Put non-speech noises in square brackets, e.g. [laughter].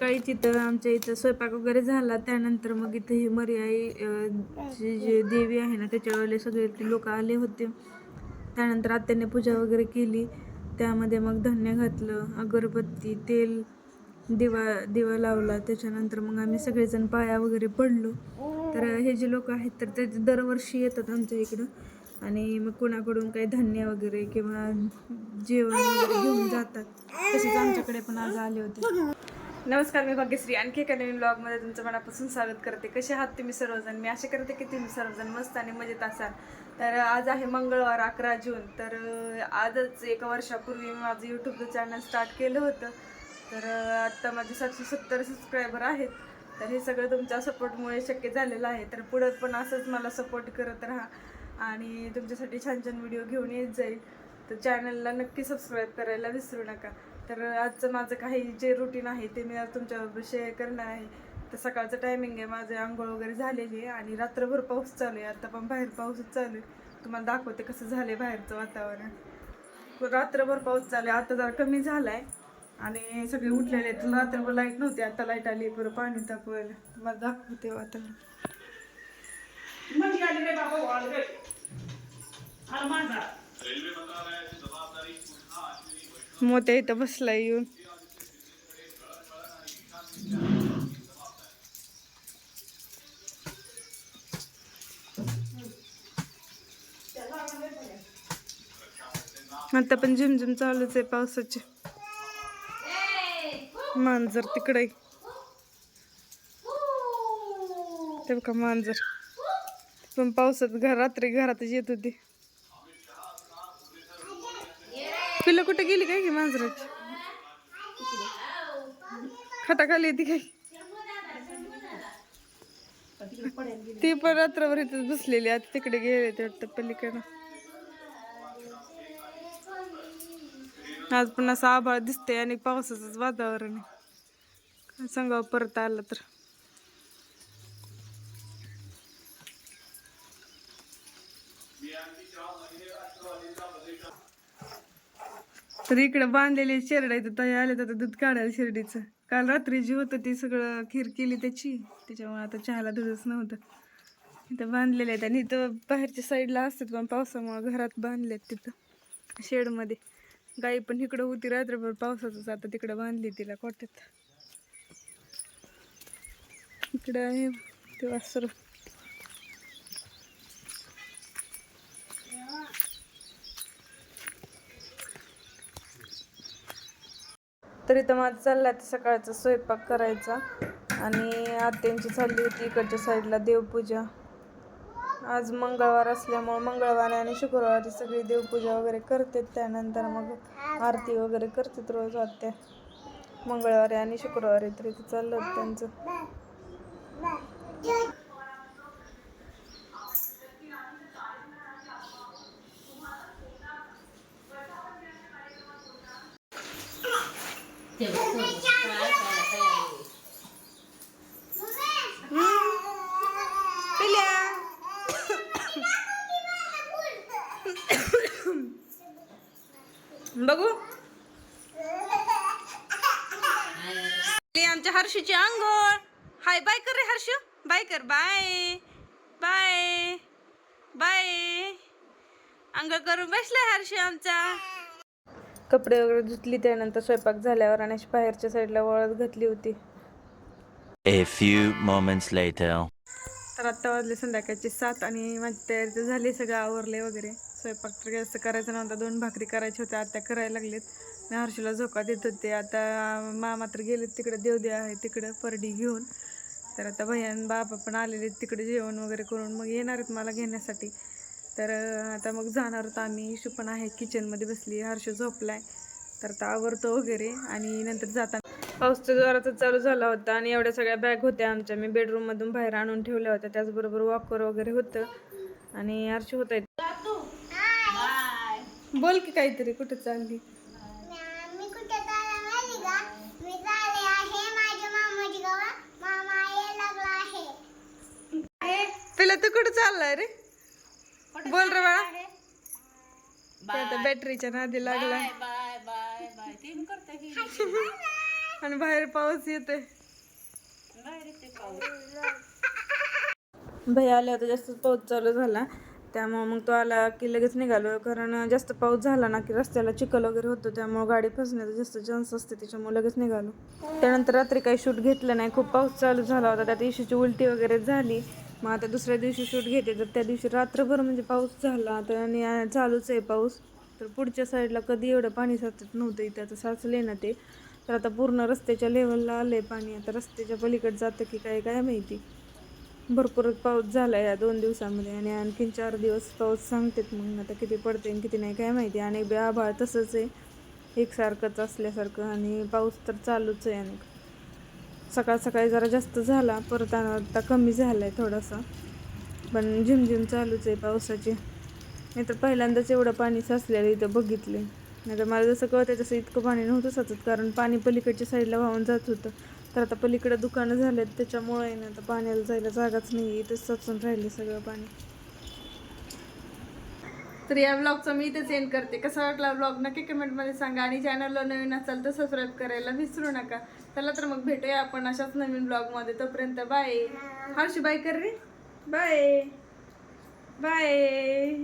तिथं आमच्या इथं स्वयंपाक वगैरे झाला. त्यानंतर मग इथं ही मर्याई अं, जी देवी आहे ना त्याच्यावरले सगळे लोक आले होते. त्यानंतर आत्याने पूजा वगैरे केली. त्यामध्ये मग धान्य घातलं अगरबत्ती तेल दिवा दिवा लावला. त्याच्यानंतर मग आम्ही सगळेजण पाया वगैरे पडलो. तर हे जे लोक आहेत तर ते दरवर्षी येतात आमच्या इकडं. आणि मग कोणाकडून काही धान्य वगैरे किंवा जेवण वगैरे घेऊन जातात. तसेच आमच्याकडे पण आज आले होते. नमस्कार मी भाग्यश्री. आणखी एका नवीन ब्लॉगमध्ये तुमचं मनापासून स्वागत करते. कसे आहात तुम्ही सर्वजण? मी आशा करते की तुम्ही सर्वजण मस्त आणि मजेत असाल. तर आज आहे मंगळवार अकरा जून. तर आजच एका वर्षापूर्वी मी माझं यूट्यूबचं चॅनल स्टार्ट केलं होतं. तर आत्ता माझे सातशे सत्तर सबस्क्रायबर आहेत. तर हे सगळं तुमच्या सपोर्टमुळे शक्य झालेलं आहे. तर पुढं पण असंच मला सपोर्ट करत राहा आणि तुमच्यासाठी छान छान व्हिडिओ घेऊन येत जाईल. तर चॅनलला नक्की सबस्क्राईब करायला विसरू नका. तर आजचं माझं काही जे रुटीन आहे ते मी आज तुमच्याबरोबर शेअर करणार आहे. तर सकाळचं टायमिंग आहे माझं आंघोळ वगैरे झालेली आहे आणि रात्रभर पाऊस चालू आहे. आता पण बाहेर पाऊसच चालू आहे. तुम्हाला दाखवते कसं झालं आहे बाहेरचं वातावरण. रात्रभर पाऊस चालू आहे. आता जरा कमी झाला आहे आणि सगळे उठलेले आहेत. रात्रभर लाइट नव्हती. आता लाइट आली बरं पाणी तापवायला. तुम्हाला दाखवते वातावरण. मोत्या इथं बसला येऊन. आता पण झिमझिम चालूच आहे पावसाची. मांजर तिकडे ते बघा मांजर? पण पावसात घर रात्री घरातच येत होती. पिलं कुठे गेली काय की मांजराची? खटाखाली येते काय? ती पण रात्रभर इथेच बसलेली आता तिकडे गेले ते वाटतं पलीकडं. आज पण असं आभाळ दिसतंय आणि पावसाचंच वातावरण आहे. सांगावं परत आलं तर. तर इकडे बांधलेले शेरड आहे तर आले तर दूध काढायला शिर्डीचं. काल रात्री जी होतं ती सगळं खीर केली त्याची. त्याच्यामुळे आता चहाला दूधच नव्हतं. इथं बांधलेले आहेत आणि इथं बाहेरच्या साईडला असतात पण पावसामुळे घरात बांधलेत तिथं शेडमध्ये. गाई पण इकडं होती रात्रभर पावसाचंच आता तिकडं बांधली तिला कोट्यात. इकडं आहे ते वासरू तर इथं माझं चाललं आहे सकाळचा स्वयंपाक करायचा. आणि आत्यांची चालली होती इकडच्या साईडला देवपूजा. आज मंगळवार असल्यामुळं मंगळवारी आणि शुक्रवारी सगळी देवपूजा वगैरे करतात. त्यानंतर मग आरती वगैरे करतात रोज आत्या. मंगळवारी आणि शुक्रवारी तर चाललं त्यांचं. बघू ली [coughs] [coughs] आमच्या हर्षीची अंघोळ हाय बाय कर रे हर्ष. बाय कर बाय बाय बाय अंघोळ करून बसलाय हर्ष आमचा. कपडे वगैरे धुतली त्यानंतर स्वयंपाक झाल्यावर आणि अशी बाहेरच्या साईडला वळत घातली होती. A few moments later. तर आत्ता वाजले संध्याकाळचे सात आणि माझी तयारी तर झाली सगळं आवरले वगैरे. स्वयंपाक तर जास्त करायचा नव्हता दोन भाकरी करायच्या होत्या आत्या करायला लागलेत. मी हर्षूला झोका देत होते. आता मामा तर गेलेत तिकडे देवदेव आहे तिकडं परडी घेऊन. तर आता भैयान बाबा पण आलेले तिकडे जेवण वगैरे करून मग येणार आहेत मला घेण्यासाठी. तर आता मग जाणार होतो आम्ही. इशू पण आहे किचनमध्ये बसली हर्षू झोपलाय. तर आता आवरतो वगैरे आणि नंतर जाताना. पाऊस तर जोरातच चालू झाला होता आणि एवढ्या सगळ्या बॅग होत्या आमच्या. मी बेडरूम मधून बाहेर आणून ठेवल्या होत्या. त्याचबरोबर वॉकर वगैरे होतं. आणि हर्षू होत बोल की काहीतरी कुठं चालली? पहिला तू कुठं चाललाय रे? बोल रे बाळा. ते आता बॅटरीच्या नादी लागला. [laughs] आणि बाहेर पाऊस येतोय. भैया आले होते जास्त पाऊस चालू झाला. त्यामुळं मग तो आला की लगेच निघालो. कारण जास्त पाऊस झाला ना की रस्त्याला चिखल वगैरे होतो. त्यामुळं गाडी फसण्याचा जास्त चान्स असते. त्याच्यामुळे लगेच निघालो. त्यानंतर रात्री काही शूट घेतलं नाही. खूप पाऊस चालू झाला होता. त्यात इशूची उलटी वगैरे झाली. मग आता दुसऱ्या दिवशी शूट घेते तर त्या दिवशी रात्रभर म्हणजे पाऊस झाला तर आणि चालूच आहे पाऊस. तर पुढच्या साईडला कधी एवढं पाणी साचत नव्हतं इथं आता साचले ना ते. तर आता पूर्ण रस्त्याच्या लेवलला आलं आहे पाणी. आता रस्त्याच्या पलीकडे जातं की काय काय माहिती. भरपूर पाऊस झाला या दोन दिवसामध्ये आणि आणखीन चार दिवस पाऊस सांगतात मग. आता किती पडते आणि किती नाही काय माहिती. आणि बे- आभाळ तसंच आहे. एकसारखंच असल्यासारखं आणि पाऊस तर चालूच आहे आणि सकाळ सकाळी जरा जास्त झाला परत आता कमी झाला आहे थोडासा. पण झिमझिम चालूच आहे पावसाची. नाही तर पहिल्यांदाच एवढं पाणी साचलेलं इथं बघितले नाही तर मला जसं कळतं तसं इतकं पाणी नव्हतं साचत कारण पाणी पलीकडच्या साईडला वाहून जात होतं. तर आता पलीकडं दुकानं झालेत त्याच्यामुळे ना आता पाण्याला जायला जागाच नाही इथंच साचून राहिले सगळं पाणी. तर या ब्लॉगचा मी इथेच एंड करते. कसा वाटला ब्लॉग नक्की कमेंटमध्ये सांगा. आणि चॅनलला नवीन असाल तर सबस्क्राईब करायला विसरू नका. चला तर मग भेटूया आपण अशाच नवीन ब्लॉगमध्ये तोपर्यंत बाय हर्षी बाय कर रे. Bye bye